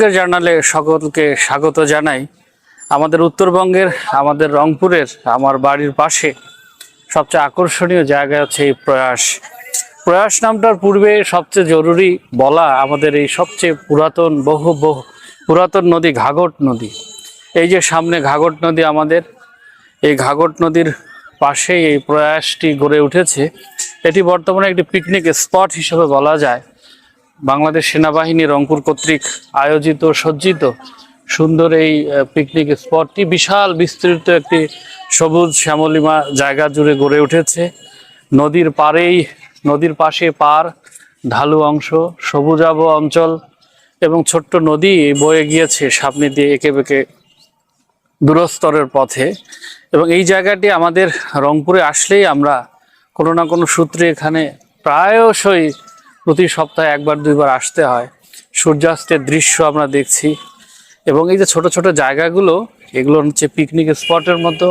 আজকের জার্নালে সকলকে স্বাগত জানাই। আমাদের উত্তরবঙ্গের, আমাদের রংপুরের, আমার বাড়ির পাশে সবচেয়ে আকর্ষণীয় জায়গা হচ্ছে এই প্রয়াস। প্রয়াস নামটার পূর্বে সবচেয়ে জরুরি বলা আমাদের এই সবচেয়ে পুরাতন বহু বহু, পুরাতন নদী ঘাঘট নদী। এই যে সামনে ঘাঘট নদী আমাদের, এই ঘাঘট নদীর পাশেই এই প্রয়াসটি গড়ে উঠেছে। এটি বর্তমানে একটি পিকনিক স্পট হিসেবে বলা যায়। বাংলাদেশ সেনাবাহিনী রংপুর কর্তৃক আয়োজিত, সজ্জিত সুন্দর এই পিকনিক স্পটটি বিশাল বিস্তৃত একটি সবুজ শ্যামলিমা জায়গা জুড়ে গড়ে উঠেছে। নদীর পাড়েই, নদীর পাশে পার, ঢালু অংশ সবুজাব অঞ্চল এবং ছোট্ট নদী বয়ে গিয়েছে সামনে দিয়ে এঁকে বেঁকে দূরস্তরের পথে। এবং এই জায়গাটি আমাদের রংপুরে আসলেই আমরা কোনো না কোনো সূত্রে এখানে প্রায়শই প্রতি সপ্তাহে একবার, দুইবার আসতে হয়। সূর্যাস্তের দৃশ্য আমরা দেখছি। এবং এই যে ছোট ছোট জায়গাগুলো, এগুলো হচ্ছে পিকনিক স্পটের মতো।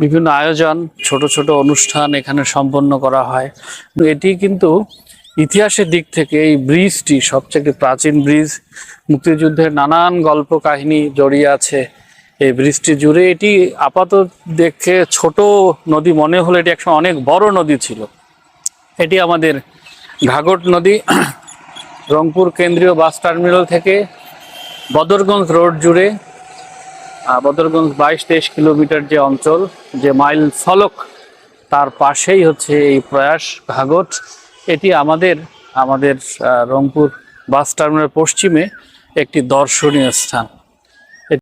বিভিন্ন আয়োজন, ছোট ছোট অনুষ্ঠান এখানে সম্পন্ন করা হয়। এটি কিন্তু ইতিহাসের দিক থেকে এই ব্রিজটি সবচেয়ে প্রাচীন ব্রিজ। মুক্তিযুদ্ধের নানান গল্প কাহিনী জড়িয়ে আছে এই ব্রিজটি জুড়ে। এটি আপাতত দেখে ছোট নদী মনে হলে, এটি একসময় অনেক বড় নদী ছিল। এটি আমাদের ঘাঘট নদী, রংপুর কেন্দ্রীয় বাস টার্মিনাল থেকে বদরগঞ্জ রোড জুড়ে বদরগঞ্জ বাইশ তেইশ কিলোমিটার যে অঞ্চল, যে মাইল ফলক তার পাশেই হচ্ছে এই প্রয়াস ঘাগট। এটি আমাদের আমাদের রংপুর বাস টার্মিনাল পশ্চিমে একটি দর্শনীয় স্থান।